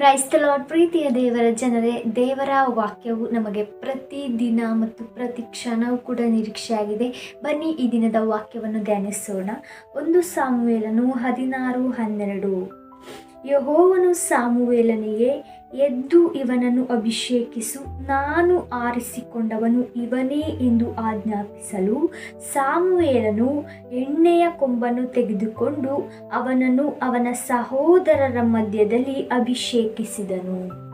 ಕ್ರೈಸ್ತಲಾಡ್ ಪ್ರೀತಿಯ ದೇವರ ಜನರೇ, ದೇವರ ವಾಕ್ಯವು ನಮಗೆ ಪ್ರತಿ ದಿನ ಮತ್ತು ಪ್ರತಿ ಕ್ಷಣವೂ ಕೂಡ ನಿರೀಕ್ಷೆಯಾಗಿದೆ. ಬನ್ನಿ ಈ ದಿನದ ವಾಕ್ಯವನ್ನು ಧ್ಯಾನಿಸೋಣ. ಒಂದು ಸಾಮುವೇಲನು ಹದಿನಾರು ಹನ್ನೆರಡು. ಯಹೋವನು ಸಾಮುವೇಲನಿಗೆ ಎದ್ದು ಇವನನ್ನು ಅಭಿಷೇಕಿಸು. ನಾನು ಆರಿಸಿಕೊಂಡವನು ಇವನೇ ಎಂದು ಆಜ್ಞಾಪಿಸಲು ಸಾಮುವೇಲನು ಎಣ್ಣೆಯ ಕೊಂಬನ್ನು ತೆಗೆದುಕೊಂಡು ಅವನನ್ನು ಅವನ ಸಹೋದರರ ಮಧ್ಯದಲ್ಲಿ ಅಭಿಷೇಕಿಸಿದನು.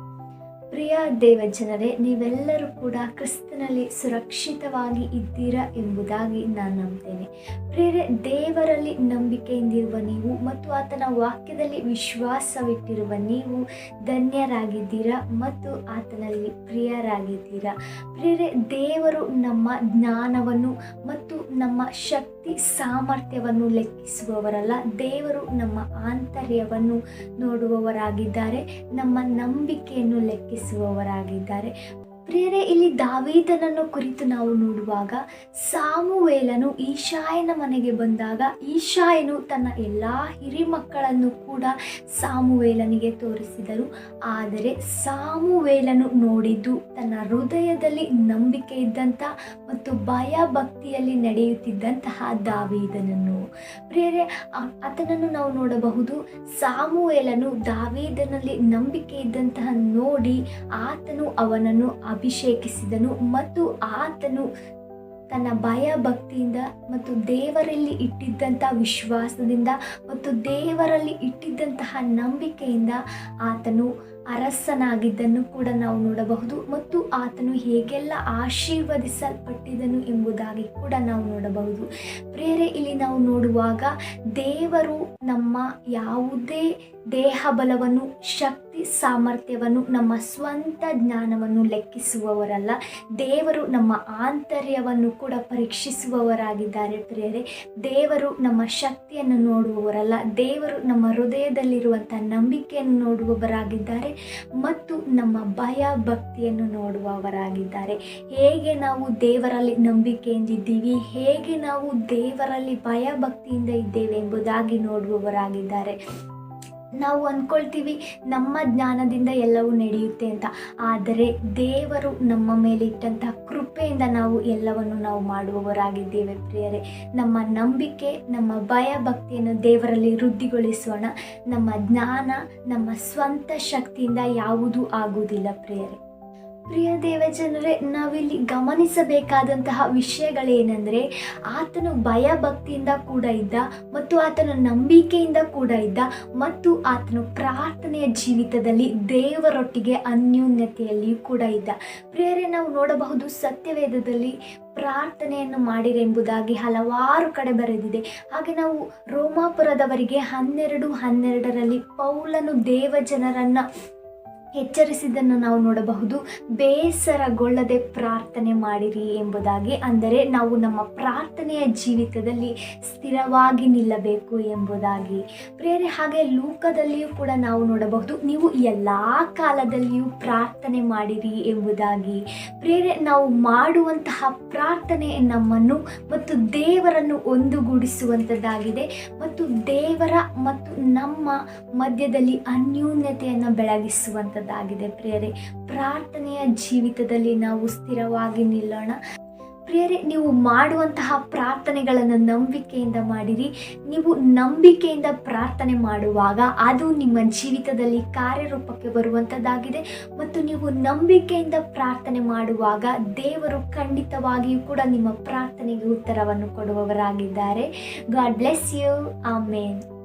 ಪ್ರಿಯ ದೇವಜನರೇ ನೀವೆಲ್ಲರೂ ಕೂಡ ಕ್ರಿಸ್ತನಲ್ಲಿ ಸುರಕ್ಷಿತವಾಗಿ ಇದ್ದೀರಾ ಎಂಬುದಾಗಿ ನಾನು ನಂಬ್ತೇನೆ. ಪ್ರಿಯರೇ, ದೇವರಲ್ಲಿ ನಂಬಿಕೆಯಿಂದಿರುವ ನೀವು ಮತ್ತು ಆತನ ವಾಕ್ಯದಲ್ಲಿ ವಿಶ್ವಾಸವಿಟ್ಟಿರುವ ನೀವು ಧನ್ಯರಾಗಿದ್ದೀರಾ ಮತ್ತು ಆತನಲ್ಲಿ ಪ್ರಿಯರಾಗಿದ್ದೀರಾ? ಪ್ರಿಯರೇ, ದೇವರು ನಮ್ಮ ಜ್ಞಾನವನ್ನು ಮತ್ತು ನಮ್ಮ ಶಕ್ತಿ ಸಾಮರ್ಥ್ಯವನ್ನು ಲೆಕ್ಕಿಸುವವರಲ್ಲ ದೇವರು ನಮ್ಮ ಆಂತರ್ಯವನ್ನು ನೋಡುವವರಾಗಿದ್ದಾರೆ ನಮ್ಮ ನಂಬಿಕೆಯನ್ನು ಲೆಕ್ಕಿಸುವವರಾಗಿದ್ದಾರೆ. ಪ್ರಿಯರೇ, ಇಲ್ಲಿ ದಾವೀದನನ್ನು ಕುರಿತು ನಾವು ನೋಡುವಾಗ ಸಾಮುವೇಲನು ಈಶಾಯನ ಮನೆಗೆ ಬಂದಾಗ ಈಶಾಯನು ತನ್ನ ಎಲ್ಲ ಹಿರಿಮಕ್ಕಳನ್ನು ಕೂಡ ಸಾಮುವೇಲನಿಗೆ ತೋರಿಸಿದರು. ಆದರೆ ಸಾಮುವೇಲನು ನೋಡಿದ್ದು ತನ್ನ ಹೃದಯದಲ್ಲಿ ನಂಬಿಕೆ ಇದ್ದಂಥ ಮತ್ತು ಭಯ ಭಕ್ತಿಯಲ್ಲಿ ನಡೆಯುತ್ತಿದ್ದಂತಹ ದಾವೀದನನ್ನು. ಪ್ರಿಯರೇ ಆತನನ್ನು ನಾವು ನೋಡಬಹುದು. ಸಾಮುವೇಲನು ದಾವೀದನಲ್ಲಿ ನಂಬಿಕೆ ಇದ್ದಂತಹ ನೋಡಿ ಆತನು ಅವನನ್ನು ಅಭಿಷೇಕಿಸಿದನು ಮತ್ತು ಆತನು ತನ್ನ ಭಯ ಭಕ್ತಿಯಿಂದ ಮತ್ತು ದೇವರಲ್ಲಿ ಇಟ್ಟಿದ್ದಂಥ ವಿಶ್ವಾಸದಿಂದ ಮತ್ತು ದೇವರಲ್ಲಿ ಇಟ್ಟಿದ್ದಂತಹ ನಂಬಿಕೆಯಿಂದ ಆತನು ಅರಸನಾಗಿದ್ದನ್ನು ಕೂಡ ನಾವು ನೋಡಬಹುದು ಮತ್ತು ಆತನು ಹೇಗೆಲ್ಲ ಆಶೀರ್ವದಿಸಲ್ಪಟ್ಟಿದನು ಎಂಬುದಾಗಿ ಕೂಡ ನಾವು ನೋಡಬಹುದು. ಪ್ರೇರೆ ಇಲ್ಲಿ ನಾವು ನೋಡುವಾಗ ದೇವರು ನಮ್ಮ ಯಾವುದೇ ದೇಹ ಬಲವನ್ನು ಶಕ್ತಿ ಸಾಮರ್ಥ್ಯವನ್ನು, ನಮ್ಮ ಸ್ವಂತ ಜ್ಞಾನವನ್ನು ಲೆಕ್ಕಿಸುವವರಲ್ಲ. ದೇವರು ನಮ್ಮ ಆಂತರ್ಯವನ್ನು ಕೂಡ ಪರೀಕ್ಷಿಸುವವರಾಗಿದ್ದಾರೆ ಪ್ರಿಯರೇ. ದೇವರು ನಮ್ಮ ಶಕ್ತಿಯನ್ನು ನೋಡುವವರಲ್ಲ. ದೇವರು ನಮ್ಮ ಹೃದಯದಲ್ಲಿರುವಂಥ ನಂಬಿಕೆಯನ್ನು ನೋಡುವವರಾಗಿದ್ದಾರೆ. ಮತ್ತು ನಮ್ಮ ಭಯ ಭಕ್ತಿಯನ್ನು ನೋಡುವವರಾಗಿದ್ದಾರೆ. ಹೇಗೆ ನಾವು ದೇವರಲ್ಲಿ ನಂಬಿಕೆ ಎಂದಿದ್ದೀವಿ ಹೇಗೆ ನಾವು ದೇವರಲ್ಲಿ ಭಯ ಭಕ್ತಿಯಿಂದ ಇದ್ದೇವೆ ಎಂಬುದಾಗಿ ನೋಡುವವರಾಗಿದ್ದಾರೆ. ನಾವು ಅಂದ್ಕೊಳ್ತೀವಿ ನಮ್ಮ ಜ್ಞಾನದಿಂದ ಎಲ್ಲವೂ ನಡೆಯುತ್ತೆ ಅಂತ. ಆದರೆ ದೇವರು ನಮ್ಮ ಮೇಲೆ ಇಟ್ಟಂತಹ ಕೃಪೆಯಿಂದ ನಾವು ಎಲ್ಲವನ್ನು ನಾವು ಮಾಡುವವರಾಗಿದ್ದೇವೆ ಪ್ರಿಯರೇ. ನಮ್ಮ ನಂಬಿಕೆ, ನಮ್ಮ ಭಯ ಭಕ್ತಿಯನ್ನು ದೇವರಲ್ಲಿ ವೃದ್ಧಿಗೊಳಿಸೋಣ. ನಮ್ಮ ಜ್ಞಾನ, ನಮ್ಮ ಸ್ವಂತ ಶಕ್ತಿಯಿಂದ ಯಾವುದೂ ಆಗುವುದಿಲ್ಲ ಪ್ರಿಯರೇ. ಪ್ರಿಯ ದೇವಜನರೇ ನಾವಿಲ್ಲಿ ಗಮನಿಸಬೇಕಾದಂತಹ ವಿಷಯಗಳೇನೆಂದರೆ, ಆತನು ಭಯ ಭಕ್ತಿಯಿಂದ ಕೂಡ ಇದ್ದ ಮತ್ತು ಆತನ ನಂಬಿಕೆಯಿಂದ ಕೂಡ ಇದ್ದ ಮತ್ತು ಆತನು ಪ್ರಾರ್ಥನೆಯ ಜೀವಿತದಲ್ಲಿ ದೇವರೊಟ್ಟಿಗೆ ಅನ್ಯೋನ್ಯತೆಯಲ್ಲಿಯೂ ಕೂಡ ಇದ್ದ. ಪ್ರಿಯರೇ, ನಾವು ನೋಡಬಹುದು ಸತ್ಯವೇದದಲ್ಲಿ ಪ್ರಾರ್ಥನೆಯನ್ನು ಮಾಡಿರೆಂಬುದಾಗಿ ಹಲವಾರು ಕಡೆ ಬರೆದಿದೆ. ಹಾಗೆ ನಾವು ರೋಮಾಪುರದವರಿಗೆ ಹನ್ನೆರಡು ಹನ್ನೆರಡರಲ್ಲಿ ಪೌಲನು ದೇವಜನರನ್ನು ಎಚ್ಚರಿಸಿದ್ದನ್ನು ನಾವು ನೋಡಬಹುದು. ಬೇಸರಗೊಳ್ಳದೆ ಪ್ರಾರ್ಥನೆ ಮಾಡಿರಿ ಎಂಬುದಾಗಿ. ಅಂದರೆ ನಾವು ನಮ್ಮ ಪ್ರಾರ್ಥನೆಯ ಜೀವಿತದಲ್ಲಿ ಸ್ಥಿರವಾಗಿ ನಿಲ್ಲಬೇಕು ಎಂಬುದಾಗಿ. ಪ್ರೇರೆ ಹಾಗೆ ಲೂಕದಲ್ಲಿಯೂ ಕೂಡ ನಾವು ನೋಡಬಹುದು. ನೀವು ಎಲ್ಲ ಕಾಲದಲ್ಲಿಯೂ ಪ್ರಾರ್ಥನೆ ಮಾಡಿರಿ ಎಂಬುದಾಗಿ. ಪ್ರೇರೆ ನಾವು ಮಾಡುವಂತಹ ಪ್ರಾರ್ಥನೆ ನಮ್ಮನ್ನು ಮತ್ತು ದೇವರನ್ನು ಒಂದುಗೂಡಿಸುವಂಥದ್ದಾಗಿದೆ ಮತ್ತು ದೇವರ ಮತ್ತು ನಮ್ಮ ಮಧ್ಯದಲ್ಲಿ ಅನ್ಯೂನ್ಯತೆಯನ್ನು ಬೆಳಗಿಸುವಂಥದ್ದಾಗಿದೆ ಪ್ರಿಯರೇ. ಪ್ರಾರ್ಥನೆಯ ಜೀವಿತದಲ್ಲಿ ನಾವು ಸ್ಥಿರವಾಗಿ ನಿಲ್ಲೋಣ. ಪ್ರಿಯರೇ, ನೀವು ಮಾಡುವಂತಹ ಪ್ರಾರ್ಥನೆಗಳನ್ನು ನಂಬಿಕೆಯಿಂದ ಮಾಡಿರಿ. ನೀವು ನಂಬಿಕೆಯಿಂದ ಪ್ರಾರ್ಥನೆ ಮಾಡುವಾಗ ಅದು ನಿಮ್ಮ ಜೀವಿತದಲ್ಲಿ ಕಾರ್ಯರೂಪಕ್ಕೆ ಬರುವಂಥದ್ದಾಗಿದೆ ಮತ್ತು ನೀವು ನಂಬಿಕೆಯಿಂದ ಪ್ರಾರ್ಥನೆ ಮಾಡುವಾಗ ದೇವರು ಖಂಡಿತವಾಗಿಯೂ ಕೂಡ ನಿಮ್ಮ ಪ್ರಾರ್ಥನೆಗೆ ಉತ್ತರವನ್ನು ಕೊಡುವವರಾಗಿದ್ದಾರೆ. God bless you amen